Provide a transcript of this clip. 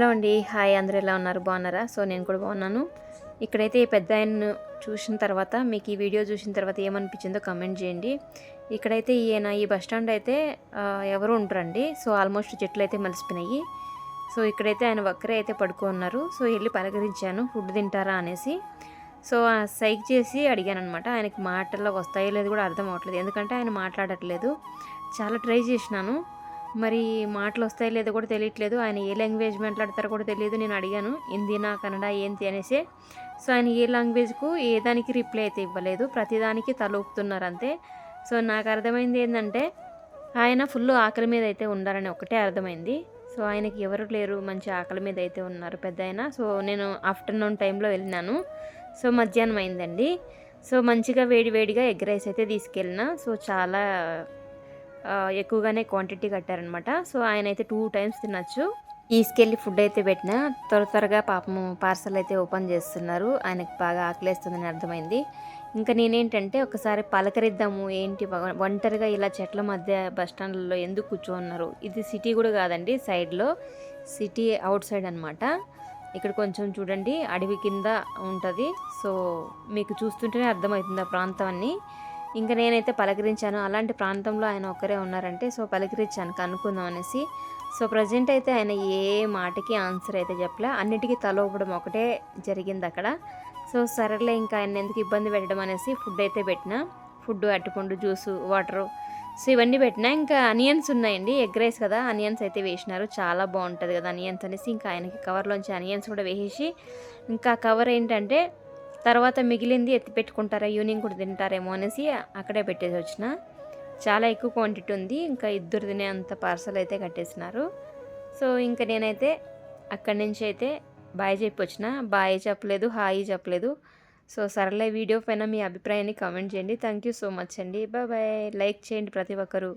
Hello అండి. Hi అందరూ ఎలా ఉన్నారు? బాగున్నారా? సో నేను కూడా బాగున్నాను. ఇక్కడైతే ఈ పెద్ద ఆయన్ను చూసిన తర్వాత మీకు ఈ వీడియో చూసిన తర్వాత ఏమనిపించిందో కమెంట్ చేయండి. ఇక్కడైతే ఈయన ఈ బస్ స్టాండ్ అయితే ఎవరు ఉంటారండి సో ఆల్మోస్ట్ చెట్లు అయితే మలిసిపోయినాయి. సో ఇక్కడైతే ఆయన ఒక్కరే అయితే పడుకున్నారు సో వెళ్ళి పలకరించాను. ఫుడ్ తింటారా? అనేసి. సో సైక్ చేసి అడిగాను అనమాట ఆయనకి మాటల్లో వస్తాయో లేదు కూడా అర్థం అవ్వట్లేదు. ఎందుకంటే ఆయన మాట్లాడట్లేదు. చాలా ట్రై చేసినాను. మరి మాటలు వస్తాయో లేదో కూడా తెలియట్లేదు. ఆయన ఏ లాంగ్వేజ్ మాట్లాడతారో కూడా తెలియదు. నేను అడిగాను హిందీనా కన్నడ ఏంటి? అనేసి. సో ఆయన ఏ లాంగ్వేజ్కు ఏ దానికి రిప్లై అయితే ఇవ్వలేదు. ప్రతిదానికి తల ఊపుతున్నారు అంతే. సో నాకు అర్థమైంది ఏంటంటే ఆయన ఫుల్ ఆకలి మీద అయితే ఉండాలని ఒకటే అర్థమైంది. సో ఆయనకి ఎవరు లేరు మంచి ఆకలి మీద అయితే ఉన్నారు పెద్ద ఆయన. సో నేను ఆఫ్టర్నూన్ టైంలో వెళ్ళినాను. సో మధ్యాహ్నం అయిందండి. సో మంచిగా వేడి వేడిగా ఎగ్ రైస్ అయితే తీసుకెళ్ళిన. సో చాలా ఎక్కువగానే క్వాంటిటీ కట్టారనమాట సో ఆయన అయితే టూ టైమ్స్ తినచ్చు. తీసుకెళ్ళి ఫుడ్ అయితే పెట్టిన త్వర త్వరగా పాపము పార్సల్ అయితే ఓపెన్ చేస్తున్నారు. ఆయనకి బాగా ఆకలేస్తుందని అర్థమైంది. ఇంకా నేనేంటంటే ఒకసారి పలకరిద్దాము ఏంటి ఒంటరిగా ఇలా చెట్ల మధ్య బస్ స్టాండ్లలో ఎందుకు కూర్చోన్నారు? ఇది సిటీ కూడా కాదండి సైడ్లో సిటీ అవుట్ సైడ్ అనమాట ఇక్కడ కొంచెం చూడండి అడవి కింద ఉంటుంది. సో మీకు చూస్తుంటేనే అర్థమవుతుంది ఆ ప్రాంతం అన్నీ ఇంకా నేనైతే పలకరించాను. అలాంటి ప్రాంతంలో ఆయన ఒక్కరే ఉన్నారంటే సో పలకరించాను కనుక్కుందాం అనేసి. సో ప్రజెంట్ అయితే ఆయన ఏ మాటకి ఆన్సర్ అయితే చెప్పలే. అన్నిటికీ తల ఊపడం ఒకటే జరిగింది అక్కడ. సో సరేలే ఇంకా ఆయన ఎందుకు ఇబ్బంది పెట్టడం అనేసి ఫుడ్ అయితే పెట్టిన. ఫుడ్ అట్టుపండు జ్యూసు వాటరు. సో ఇవన్నీ పెట్టినా. ఇంకా అనియన్స్ ఉన్నాయండి. ఎగ్ రైస్ కదా అనియన్స్ అయితే వేసినారు. చాలా బాగుంటుంది కదా అనియన్స్ అనేసి ఇంకా ఆయనకి కవర్లోంచి అనియన్స్ కూడా వేసేసి ఇంకా కవర్ ఏంటంటే తర్వాత మిగిలింది ఎత్తి పెట్టుకుంటారా? ఈవినింగ్ కూడా తింటారేమో అనేసి అక్కడే పెట్టేసి వచ్చిన. చాలా ఎక్కువ క్వాంటిటీ ఉంది. ఇంకా ఇద్దరు తినే అంత పార్సల్ అయితే కట్టేసినారు. సో ఇంకా నేనైతే అక్కడి నుంచి అయితే బాయ్ చెప్పి వచ్చిన. బాయ్ చెప్పలేదు హాయి చెప్పలేదు. సో సరళ వీడియో పైన మీ అభిప్రాయాన్ని కామెంట్ చేయండి. థ్యాంక్ యూ సో మచ్ అండి. బాయ్ బాయ్ లైక్ చేయండి ప్రతి ఒక్కరు.